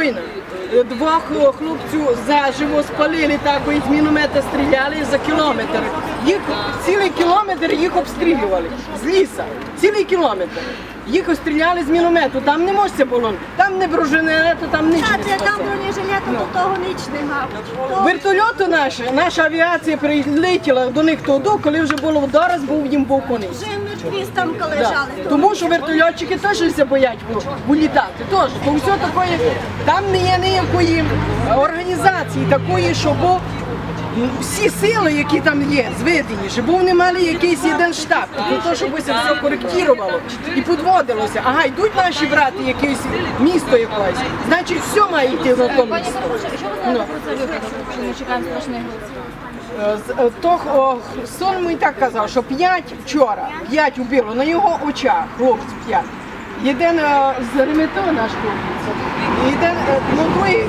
воїна. Двох хлопців заживо спалили так, бо із міномета стріляли за кілометр. Їх цілий кілометр їх обстрілювали з ліса. Цілий кілометр. Їх обстріляли з міномету, там не можна було, там не бронежилету, там ніч не там бронежилету до того ніч нема. То- Вертольоти наші, наша авіація прилетіла до них туди, коли вже було дораз, був їм був конець. Мертві лежали. Тому що вертольотчики теж все боять вилітати. Тож, бо все такої, там не є ніякої організації такої, щоб всі сили, які там є, зведені, щоб вони мали якийсь один штаб, для того, щоб це все коректувало і підводилося. Ага, йдуть наші брати, якесь місто якесь, значить все має йти на Пані місто. Ну. що ми чекаємо страшних? З- е, То сон мені так казав, що п'ять вчора, п'ять убило на його очах, хлопці п'ять. Один е, з Реметова наш хлопець, і один, е, ну другий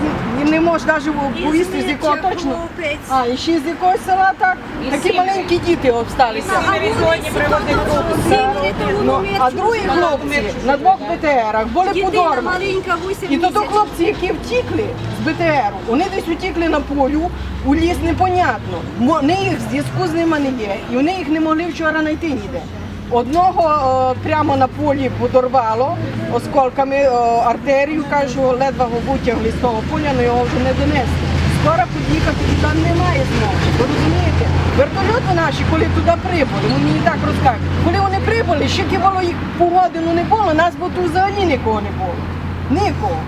не може навіть повісти, з якого точно. А, і ще з якогось села так, такі маленькі діти обсталися. Ну, а другі хлопці на двох БТРах були подорвані. І то то хлопці, які втікли з БТРу, вони десь утікли на полю, у ліс непонятно. Вони їх зв'язку з ними не є, і вони їх не могли вчора знайти ніде. Одного е, прямо на полі подорвало осколками е, артерію, кажуть, ледве витягли з того поля, але його вже не донесли. Скоро під'їхати там немає змоги. Ви розумієте? Вертольоти наші, коли туди прибули, вони мені так розкажуть, коли вони прибули, ще було їх погодину не було, нас бо тут взагалі нікого не було. Нікого.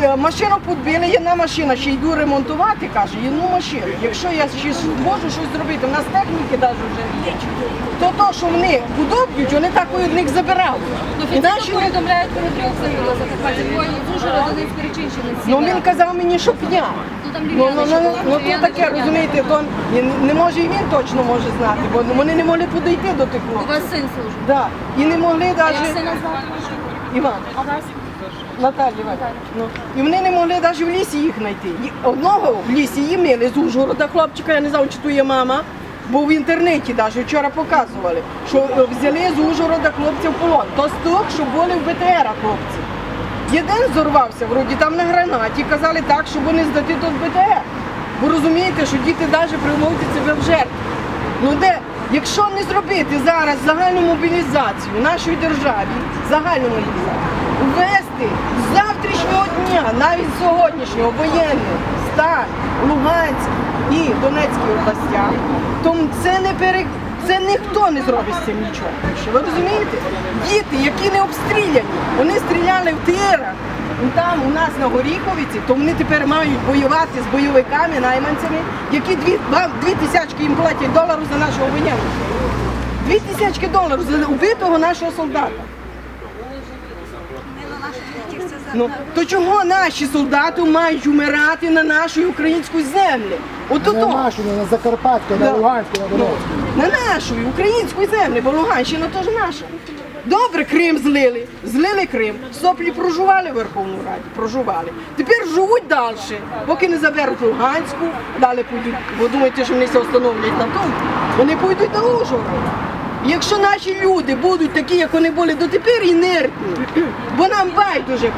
Т- Машину підбили, одна машина, ще йду ремонтувати, каже, одну машину. Якщо я ще можу щось зробити, у нас техніки навіть вже є. То то, що вони подоб'ють, вони так від них забирали. І наші Офіційно повідомляють про трьох загиблих Закарпаття, двоє один з Перечинщини. Ну він казав мені, що п'ять. Ну, там Ну, ну, ну, ну то таке, розумієте, то не, не може і він точно може знати, бо вони не могли подійти до тих У хлопців. вас син служить. Да. І не могли Як навіть сина звати? Іван. А вас? Наталі Ну, і вони не могли навіть в лісі їх знайти. Одного в лісі їм мили з Ужгорода хлопчика, я не знаю, чи то є мама, бо в інтернеті навіть вчора показували, що е, взяли з Ужгорода хлопців в полон. То з тих, що були в БТР хлопці. Один зорвався, вроді там на гранаті, казали так, щоб вони здати до БТР. Ви розумієте, що діти навіть приводять себе в жертву. Ну де, якщо не зробити зараз загальну мобілізацію в нашій державі, загальну мобілізацію, ввести з завтрашнього дня, навіть сьогоднішнього воєнний стан Луганськ і Донецькій областях, то це не пере... Це ніхто не зробить з цим нічого. Ви розумієте? Діти, які не обстріляні, вони стріляли в тирах. Ну, Там у нас на Горіховиці, то вони тепер мають воювати з бойовиками, найманцями, які дві, дві тисячки їм платять доларів за нашого воєнного. Дві тисячки доларів за убитого нашого солдата. Мило наших дітей все Ну, то чого наші солдати мають умирати на нашій українській землі? От Не ото. нашу, на Закарпатську, на Да. Луганську, на Донецьку. на нашій українській землі, бо Луганщина теж наша. Добре, Крим злили, злили Крим, соплі прожували в Верховній Раді, прожували. Тепер живуть далі, поки не заберуть Луганську, далі підуть, бо думаєте, що вони все встановлять на тому, вони підуть на Ужгород. Якщо наші люди будуть такі, як вони були дотепер, інертні, бо нам байдуже,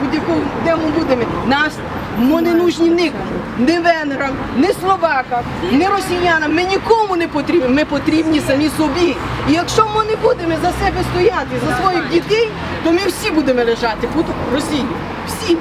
де ми будемо, нас ми не нужні нікому, ні венграм, ні словакам, ні росіянам, ми нікому не потрібні, ми потрібні самі собі. І якщо ми не будемо за себе стояти, за своїх дітей, то ми всі будемо лежати під Росією. Всі.